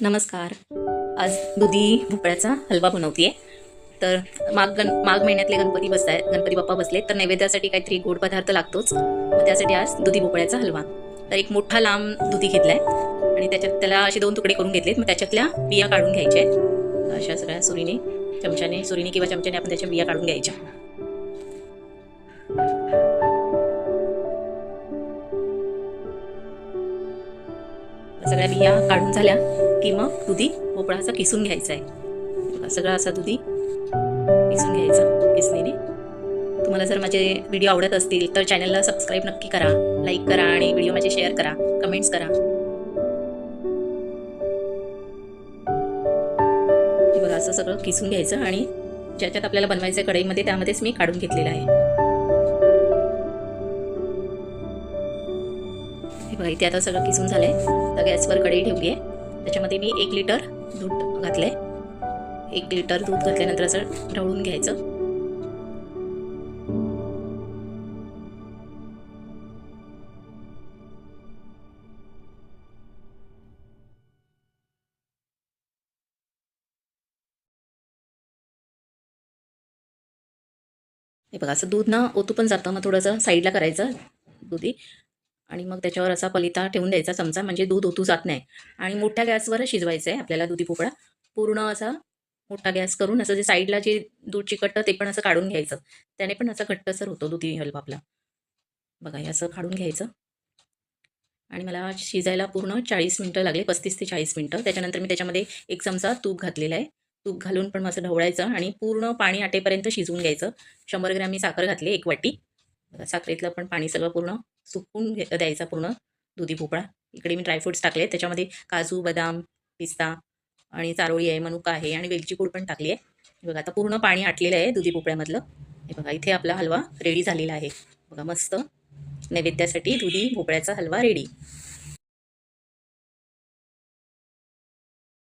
नमस्कार. आज दुधी भोपळ्याचा हलवा बनवते तर माघ गण माघ महिन्यातले गणपती बसत गणपती बाप्पा बसले तर नैवेद्यासाठी काहीतरी गोड पदार्थ लागतोच. मग त्यासाठी आज दुधी भोपळ्याचा हलवा. तर एक मोठा लांब दुधी घेतलाय. आणि त्याच्यात त्याला असे दोन तुकडे करून घेतलेत. मग त्याच्यातल्या बिया काढून घ्यायच्या आहेत. अशा सगळ्या सुरीने चमच्याने सुरीने किंवा चमच्याने आपण त्याच्या बिया काढून घ्यायच्या. सगळ्या बिया काढून झाल्या. की मग दुधी भोपळा असा किसून घ्यायचा आहे सगळा असा दुधी किसून घ्यायचा किसणीने. तुम्हाला जर माझे व्हिडिओ आवडत असतील तर चॅनलला सबस्क्राईब नक्की करा लाईक करा आणि व्हिडिओ माझे शेअर करा कमेंट्स करा. बघा असं सगळं किसून घ्यायचं आणि ज्याच्यात आपल्याला बनवायचं आहे कढईमध्ये त्यामध्येच मी काढून घेतलेलं आहे. हे बघा इथे आता सगळं किसून झालंय. तर गॅसवर कढई ठेवली आहे त्याच्यामध्ये मी एक लिटर दूध घातलंय. एक लिटर दूध घातल्यानंतर असं ढवळून घ्यायचं. हे बघा असं दूध ना ओतू पण जातं मग थोडंसं साईडला करायचं दुधी. आणि मग त्याच्यावर असा पलिता ठेवून द्यायचा चमचा म्हणजे दूध ओतू जात नाही. आणि मोठ्या गॅसवरच शिजवायचं आहे आपल्याला दुधी पोपळा. पूर्ण असा मोठा गॅस करून असं जे साईडला जे दूध चिकटतं ते पण असं काढून घ्यायचं. त्याने पण असं घट्टसर होतो दुधी हलवा आपला. बघा हे असं काढून घ्यायचं. आणि मला शिजायला पूर्ण चाळीस मिनटं लागले पस्तीस ते चाळीस मिनटं. त्याच्यानंतर मी त्याच्यामध्ये एक चमचा तूप घातलेला आहे. तूप घालून पण असं ढवळायचं आणि पूर्ण पाणी आटेपर्यंत शिजवून घ्यायचं. शंभर ग्रॅम मी साखर घातली एक वाटी. साखरेतलं पण पाणी सगळं पूर्ण सुकून घे द्यायचा पूर्ण दुधी भोपळा. इकडे मी ड्रायफ्रुट्स टाकले. त्याच्यामध्ये काजू बदाम पिस्ता आणि चारोळी आहे मनुका आहे आणि वेलची पूड पण टाकली आहे. हे बघा आता पूर्ण पाणी आटलेलं आहे दुधी भोपळ्यामधलं. हे बघा इथे आपला हलवा रेडी झालेला आहे. बघा मस्त नैवेद्यासाठी दुधी भोपळ्याचा हलवा रेडी